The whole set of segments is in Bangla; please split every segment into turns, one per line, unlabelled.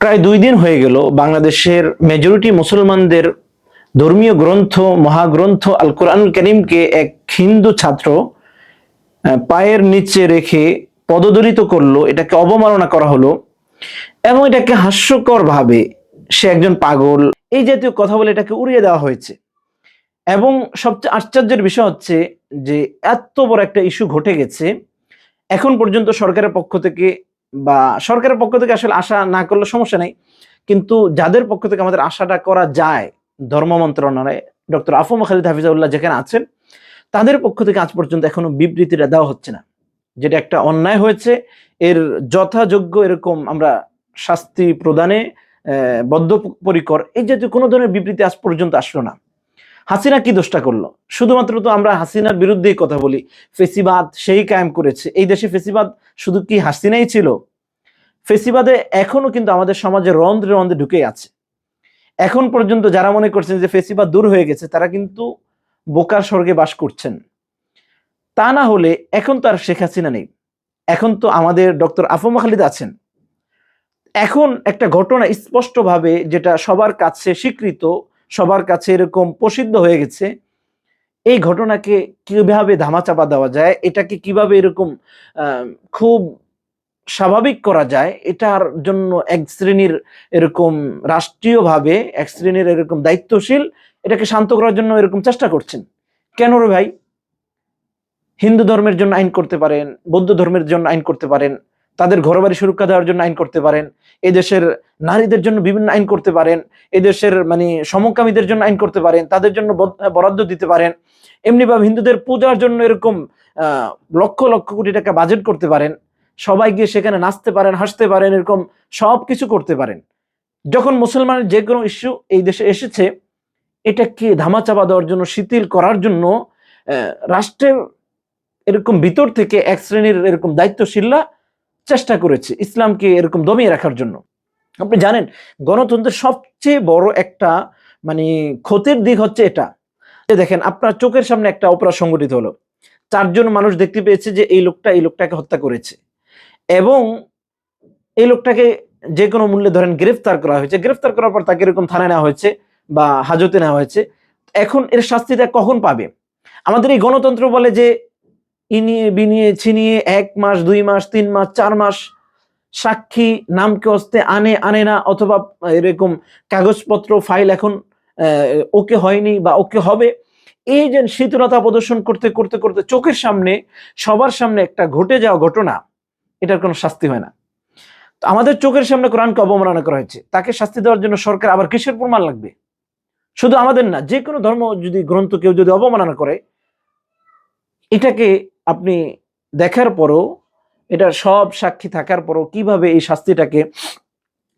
প্রায় দুই দিন হয়ে গেল বাংলাদেশের মেজরিটি মুসলমানদের ধর্মীয় গ্রন্থ, মহাগ্রন্থ আল কোরআন করিমকে এক হিন্দু ছাত্র পায়ের নিচে রেখে পদদলিত করল, এটাকে অবমাননা করা হলো এবং এটাকে হাস্যকর ভাবে সে একজন পাগল, এই জাতীয় কথা বলে এটাকে উড়িয়ে দেওয়া হয়েছে। এবং সবচেয়ে আশ্চর্যের বিষয় হচ্ছে যে এত বড় একটা ইস্যু ঘটে গেছে, এখন পর্যন্ত সরকারের পক্ষ থেকে বা সরকারের পক্ষ থেকে আসলে আশা না করলে সমস্যা নেই। কিন্তু যাদের পক্ষ থেকে আমাদের আশাটা করা যায় ধর্ম মন্ত্রণালয়ে, ডক্টর আফম খালিদ হাফিজাউল্লাহ যেখানে আছেন, তাদের পক্ষ থেকে আজ পর্যন্ত এখনও বিবৃতিটা দেওয়া হচ্ছে না। যেটা একটা অন্যায় হয়েছে, এর যথাযোগ্য এরকম আমরা শাস্তি প্রদানে বদ্ধপরিকর, এই জাতীয় কোনো ধরনের বিবৃতি আজ পর্যন্ত আসলো না। হাসিনা কি দোষটা করল? শুধুমাত্র তো আমরা হাসিনার বিরুদ্ধেই কথা বলি। ফেসিবাদ সেই কায়েম করেছে। এই দেশে ফেসিবাদ শুধু কি হাসিনাই ছিল? ফেসিবাদে এখনও কিন্তু আমাদের সমাজে রন্ধ্রে রন্ধ্রে ঢুকে আছে। এখন পর্যন্ত যারা মনে করছেন যে ফেসিবাদ দূর হয়ে গেছে, তারা কিন্তু বোকার স্বর্গে বাস করছেন। তা না হলে এখন তো আর শেখ হাসিনা নেই। এখন তো আমাদের ডক্টর আফম খালিদ আছেন। এখন একটা ঘটনা স্পষ্টভাবে যেটা সবার কাছে স্বীকৃত সবার কাছে এরকম প্রসিদ্ধ হয়ে গেছে। এই ঘটনাকে কীভাবে ধামাচাপা দেওয়া যায়, এটাকে কীভাবে এরকম খুব স্বাভাবিক করা যায়, এটার জন্য এক শ্রেণির এরকম রাষ্ট্রীয়ভাবে, এক শ্রেণির এরকম দায়িত্বশীল, এটাকে শান্ত করার জন্য এরকম চেষ্টা করছেন। কেন রে ভাই? হিন্দু ধর্মের জন্য আইন করতে পারেন, বৌদ্ধ ধর্মের জন্য আইন করতে পারেন তাদের ঘরবাড়ি সুরক্ষা দেওয়ার জন্য আইন করতে পারেন। এদেশের নারীদের জন্য বিভিন্ন আইন করতে পারেন। এদেশের মানে সমকামীদের জন্য আইন করতে পারেন। তাদের জন্য বরাদ্দ দিতে পারেন। এমনি এমনিভাবে হিন্দুদের পূজার জন্য এরকম লক্ষ লক্ষ কোটি টাকা বাজেট করতে পারেন। সবাই গিয়ে সেখানে নাচতে পারেন, হাসতে পারেন, এরকম সব কিছু করতে পারেন। যখন মুসলমানের যে কোনো ইস্যু এই দেশে এসেছে, এটাকে ধামাচাপা দেওয়ার জন্য, শিথিল করার জন্য রাষ্ট্রের এরকম ভিতর থেকে এক শ্রেণির এরকম দায়িত্বশীলরা চেষ্টা করেছে ইসলামকে এরকম দমিয়ে রাখার জন্য। আপনি জানেন, গণতন্ত্রের সবচেয়ে বড় একটা মানে ক্ষতির দিক হচ্ছে এটা। দেখেন, আপনার চোখের সামনে একটা অপরাধ সংগঠিত হলো। চারজন মানুষ দেখতে পেয়েছে যে এই লোকটা এই লোকটাকে হত্যা করেছে। এবং এই লোকটাকে যে কোনো মূল্যে ধরেন গ্রেফতার করা হয়েছে। গ্রেফতার করার পর তাকে এরকম থানায় নেওয়া হয়েছে বা হাজতে নেওয়া হয়েছে। এখন এর শাস্তিটা কখন পাবে? আমাদের এই গণতন্ত্র বলে যে ইনিয়ে, বিনিয়ে, ছিনিয়ে, এক মাস, দুই মাস, তিন মাস, চার মাস, সাক্ষী, নামকে অস্তে আনে আনে না, অথবা এরকম কাগজপত্র, ফাইল এখন ওকে হয়নি বা ওকে হবে। এই যে শীতলতা প্রদর্শন করতে করতে করতে চোখের সামনে, সবার সামনে একটা ঘটে যাওয়া ঘটনা, এটার কোনো শাস্তি হয় না। তো আমাদের চোখের সামনে কোরআনকে অবমাননা করা হয়েছে। তাকে শাস্তি দেওয়ার জন্য সরকার আবার কিসের প্রমাণ লাগবে? শুধু আমাদের না, যে কোনো ধর্ম যদি, গ্রন্থ কেউ যদি অবমাননা করে, এটাকে আপনি দেখার পরও, এটা সব সাক্ষী থাকার পরও কীভাবে এই শাস্তিটাকে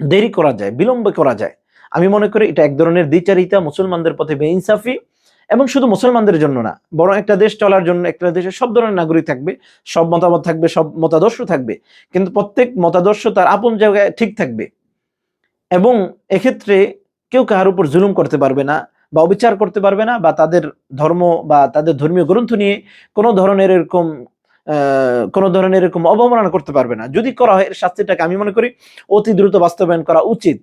দেরি করা যায়, বিলম্ব করা যায়? আমি মনে করি এটা এক ধরনের দ্বিচারিতা মুসলমানদের পথে বেইনসাফি এবং শুধু মুসলমানদের জন্য না, বরং একটা দেশ চলার জন্য একটা দেশে সব ধরনের নাগরিক থাকবে, সব মতামত থাকবে, সব মতাদর্শ থাকবে, কিন্তু প্রত্যেক মতাদর্শ তার আপন জায়গায় ঠিক থাকবে। এবং এক্ষেত্রে কেউ কাহার উপর জুলুম করতে পারবে না বা অবিচার করতে পারবে না বা তাদের ধর্ম বা তাদের ধর্মীয় গ্রন্থ নিয়ে কোনো ধরনের এরকম কোনো ধরনের এরকম অবমাননা করতে পারবে না। যদি করা হয়, এর শাস্তিটাকে আমি মনে করি অতি দ্রুত বাস্তবায়ন করা উচিত।